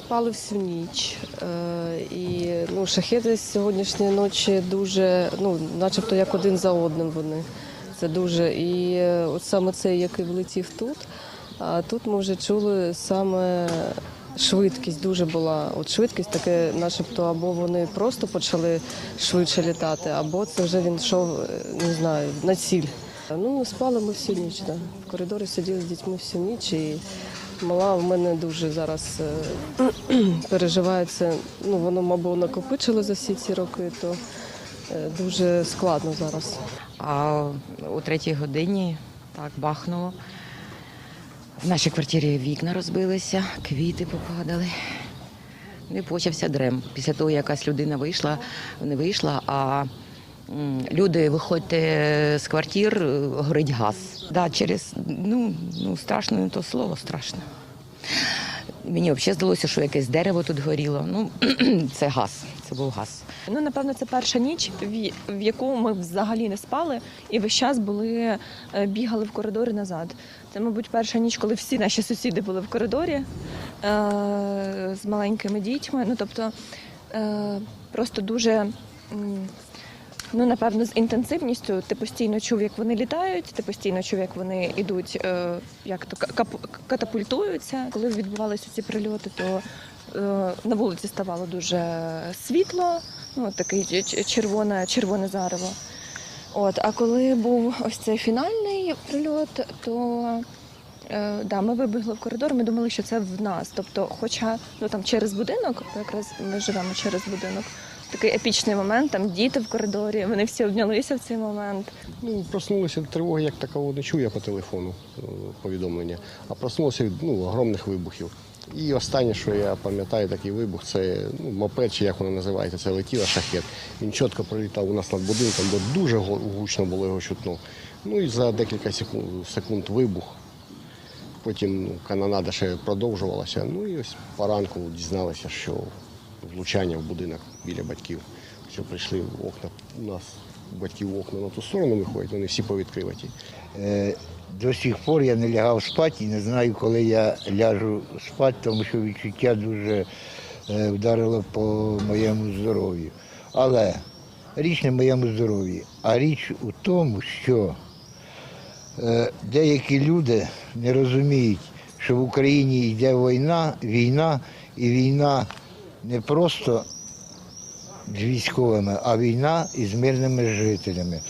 спали всю ніч. Е, І ну, шахеди з сьогоднішньої ночі дуже, ну, начебто як один за одним вони. Це дуже. І е, от саме цей, який влетів тут, а тут ми вже чули саме швидкість дуже була. От швидкість таке, начебто, або вони просто почали швидше літати, або це вже він йшов, е, не знаю, на ціль. Ну, спали ми всю ніч. Да. В коридорі сиділи з дітьми всю ніч. І мала в мене дуже зараз е, переживає це. Ну, воно, мабуть, накопичило за всі ці роки, то е, дуже складно зараз. А о третій годині так бахнуло. В нашій квартирі вікна розбилися, квіти попадали. І почався дрем. Після того якась людина вийшла, не вийшла, а люди, виходьте з квартир, е, горить газ. Да, через ну, ну страшно не то слово, страшно. Мені взагалі здалося, що якесь дерево тут горіло. Ну, це газ, це був газ. Ну, напевно, це перша ніч, в- яку ми взагалі не спали, і весь час були е, бігали в коридорі назад. Це, мабуть, перша ніч, коли всі наші сусіди були в коридорі е, з маленькими дітьми. Ну, тобто, е, просто дуже. Ну, напевно, з інтенсивністю ти постійно чув, як вони літають, ти постійно чув, як вони йдуть, е, як то катапультуються. Коли відбувалися ці прильоти, то е, на вулиці ставало дуже світло, ну ч- червоне, червоне зарево. От, а коли був ось цей фінальний прильот, то е, да, ми вибігли в коридор, ми думали, що це в нас. Тобто, хоча ну там через будинок, якраз ми живемо через будинок. Такий епічний момент, там діти в коридорі, вони всі обнялися в цей момент. Ну, проснулися тривоги, як такого не чую я по телефону е, повідомлення, а проснулося від ну, огромних вибухів. І останнє, що я пам'ятаю, такий вибух, це ну, мопед, чи як воно називається, це летіла шахет. Він чітко пролітав у нас над будинком, бо дуже гучно було його чутно. Ну і за декілька секунд, секунд вибух. Потім ну, канонада ще продовжувалася. Ну і ось поранку дізналися, що влучання в будинок біля батьків. Що прийшли в окна. У нас батьків окна на ту сторону виходять, вони всі повідкриваті. Е, До сих пор я не лягав спати і не знаю, коли я ляжу спати, тому що відчуття дуже е, вдарило по моєму здоров'ю. Але річ не моєму здоров'ї, а річ у тому, що деякі люди не розуміють, що в Україні йде війна, війна, і війна не просто з військовими, а війна із мирними жителями.